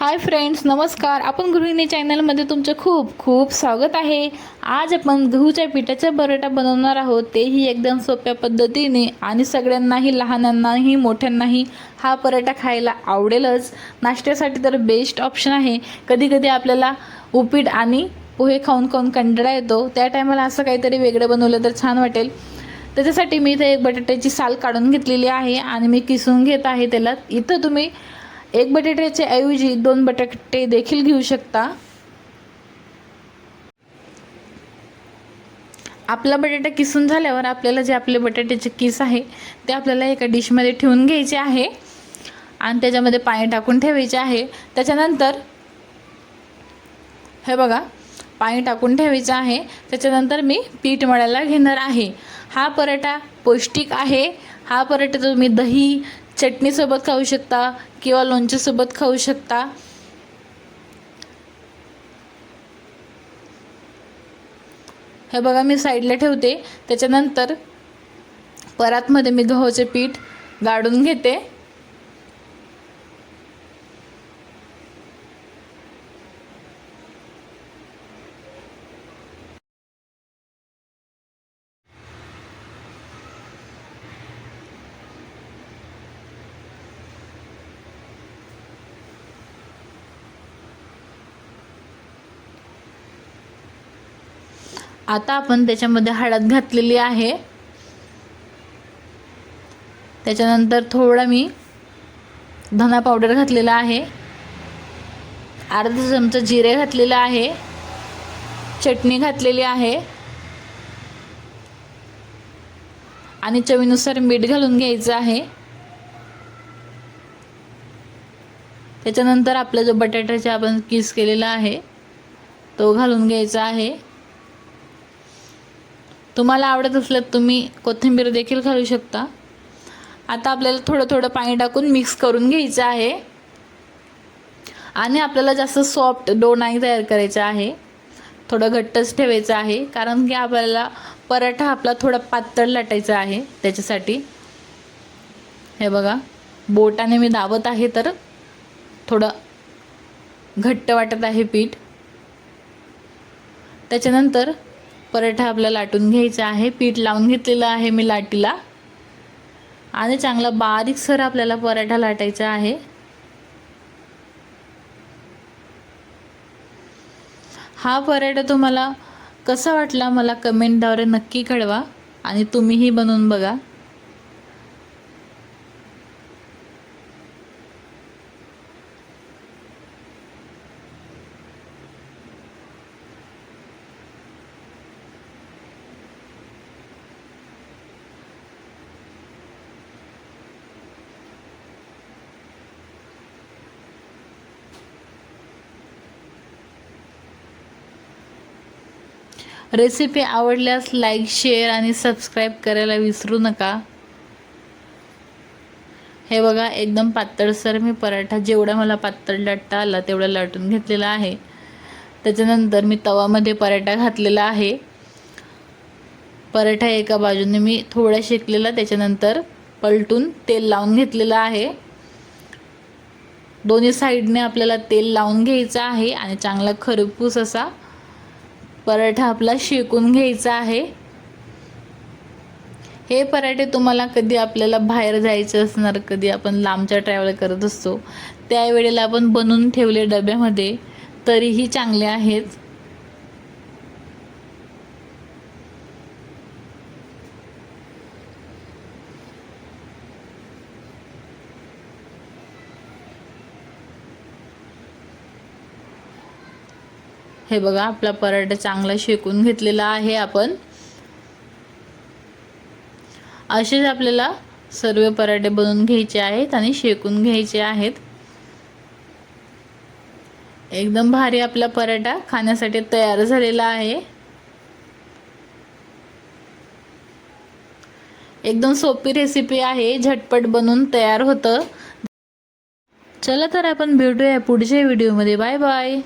Hi friends नमस्कार. आपण गृहिणी चॅनलमध्ये तुमचं खूप खूप स्वागत आहे. आज आपण गहूच्या पिठाचा बरोटा बनवणार आहोत. तेही एकदम सोप्या पद्धतीने आणि सगळ्यांनाही लहानांनाही मोठ्यांनाही हा परोठा खायला आवडेलच. नाश्त्यासाठी तर बेस्ट ऑप्शन आहे. कधी कधी आपल्याला उपीट आणि पोहे खाऊन खाऊन कंटाळा येतो. त्या टायमाला असं काहीतरी वेगळं बनवलं तर छान वाटेल. त्याच्यासाठी मी इथे एक बटाट्याची साल काढून घेतलेली आहे आणि मी किसून घेत आहे त्याला. इथं तुम्ही एक बटाट्याच्या ऐवजी दोन बटाटे देखील घेऊ शकता. आपला बटाटा किसून झाल्यावर आपल्याला जे आपले बटाट्याचे किस आहे ते आपल्याला एका डिशमध्ये ठेवून घ्यायचे आहे. आणि त्याच्यामध्ये पाणी टाकून ठेवायचे आहे. त्याच्यानंतर हे बघा पाणी टाकून ठेवायचं आहे. त्याच्यानंतर मी पीठ मळायला घेणार आहे. हा पराठा पौष्टिक आहे. हा पराठा तुम्ही दही चटणीसोबत खाऊ शकता. किंवा लोणच्यासोबत खाऊ शकता. हे बघा मी साईडला ठेवते. त्याच्यानंतर परातमध्ये मी गव्हाचे पीठ गाळून घेते. आता आपण त्याच्यामध्ये हळद घातलेली आहे. त्याच्यानंतर थोडा मी धना पावडर घातलेला आहे. अर्धा चमचा जिरे घातलेलं आहे. चटणी घातलेली आहे. आणि चवीनुसार मीठ घालून घ्यायचं आहे. त्याच्यानंतर आपला जो बटाट्याचा आपण किस केलेला आहे तो घालून घ्यायचा आहे. तुम्हाला आवडत असलं तुम्ही कोथिंबीर देखील घालू शकता. आता आपल्याला थोडं थोडं पाणी टाकून मिक्स करून घ्यायचं आहे. आणि आपल्याला जास्त सॉफ्ट डो नाही तयार करायचा आहे. थोडं घट्टच ठेवायचं आहे. कारण की आपल्याला पराठा आपला थोडा पातळ लाटायचा आहे त्याच्यासाठी. हे बघा बोटाने मी दाबत आहे तर थोडं घट्ट वाटत आहे पीठ. त्याच्यानंतर पराठा आपला लाटून घ्यायचा आहे. पीठ लावून घेतलेलं आहे मी लाटीला. आणि चांगला बारीक सर आपल्याला पराठा लाटायचा आहे. हा पराठा तुम्हाला कसा वाटला मला कमेंटद्वारे नक्की कळवा आणि तुम्हीही बनवून बघा. रेसिपी आवडल्यास लाईक शेअर आणि सबस्क्राईब करायला विसरू नका. हे बघा एकदम पातळसर मी पराठा. जेवढा मला पातळ लाटता आला तेवढा लाटून घेतलेला आहे. त्याच्यानंतर मी तवामध्ये पराठा घातलेला आहे. पराठा एका बाजूने मी थोडा शेकलेला त्याच्यानंतर पलटून तेल लावून घेतलेलं आहे. दोन्ही साईडने आपल्याला तेल लावून घ्यायचं आहे आणि चांगला खरपूस असा पराठा आपला शेकून घ्यायचा आहे. हे पराठे तुम्हाला कधी आपल्याला बाहेर जायचं असणार कधी आपण लांबच्या ट्रॅव्हल करत असतो त्यावेळेला आपण बनवून ठेवले डब्यामध्ये तरीही चांगले आहेत. हे बघा आपला पराठा चांगला शेकून घेतलेला आहे आपण. असेच आपल्याला सर्व पराठे बनवून घ्यायचे आहेत आणि शेकून घ्यायचे आहेत. एकदम भारी आपला पराठा खाण्यासाठी तयार झालेला आहे. एकदम सोपी रेसिपी आहे झटपट बनवून तयार होतं. चला तर आपण भेटूया पुढच्या व्हिडिओमध्ये बाय बाय